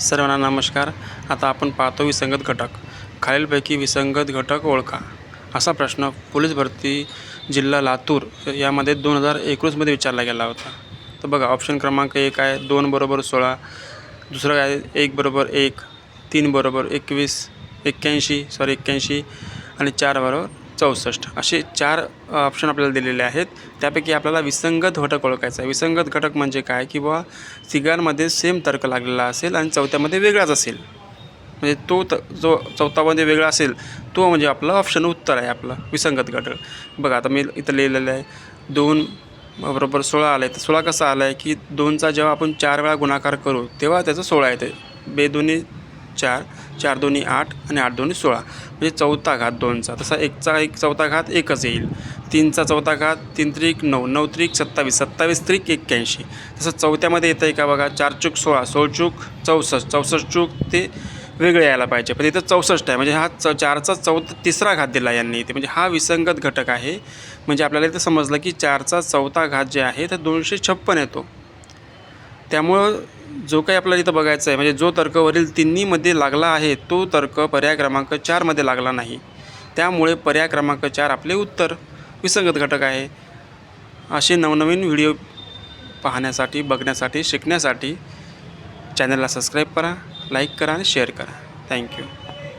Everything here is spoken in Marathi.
सर्वांना नमस्कार. आता आपण पाहतो विसंगत घटक. खालीलपैकी विसंगत घटक ओळखा. असा प्रश्न पोलीस भरती जिल्हा लातूर यामध्ये दोन हजार एकोणीसमध्ये विचारला गेला होता. तर बघा ऑप्शन क्रमांक एक आहे दोन बरोबर सोळा दुसरं आहे? एक बरोबर एक तीन बरोबर एकवीस एक्क्याऐंशी सॉरी एक्क्याऐंशी आणि चार बरोबर चौसष्ट. असे चार ऑप्शन आपल्याला दिलेले आहेत. त्यापैकी आपल्याला विसंगत घटक ओळखायचा आहे. विसंगत घटक म्हणजे काय? की बुवा तिघांमध्ये सेम तर्क लागलेला असेल आणि चौथ्यामध्ये वेगळाच असेल. म्हणजे तो त जो चौथामध्ये वेगळा असेल तो म्हणजे आपलं ऑप्शन उत्तर आहे आपलं विसंगत घटक. बघा आता मी इथं लिहिलेलं आहे. दोन बरोबर सोळा आलं आहे तर सोळा कसा आला आहे की दोनचा जेव्हा आपण चार वेळा गुणाकार करू तेव्हा त्याचं सोळा येते बेदोनी चार चार दोन्ही आठ आणि आठ दोन्ही सोळा. म्हणजे चौथा घात दोनचा. तसा एकचा एक चौथा घात एकच येईल. तीनचा चौथा घात तीन त्रिक नऊ नऊ त्रिक सत्तावीस सत्तावीस त्रिक एक्क्याऐंशी. तसं चौथ्यामध्ये येतं आहे का बघा चार चूक सोळा सोळ चूक चौसष्ट. चौसष्ट चूक ते वेगळे यायला पाहिजे. पण इथं चौसष्ट आहे. म्हणजे हा च चारचा चौथा तिसरा घात दिला यांनी इथे. म्हणजे हा विसंगत घटक आहे. म्हणजे आपल्याला इथं समजलं की चारचा चौथा घात जे आहे तर दोनशे छप्पन येतो. त्यामुळं जो काही आपल्याला इथं बघायचं आहे म्हणजे जो तर्क वरील तिन्हीमध्ये लागला आहे तो तर्क पर्याय क्रमांक चारमध्ये लागला नाही. त्यामुळे पर्याय क्रमांक चार आपले उत्तर विसंगत घटक आहे. असे नवनवीन व्हिडिओ पाहण्यासाठी बघण्यासाठी शिकण्यासाठी चॅनलला सबस्क्राईब करा लाईक करा आणि शेअर करा. थँक्यू.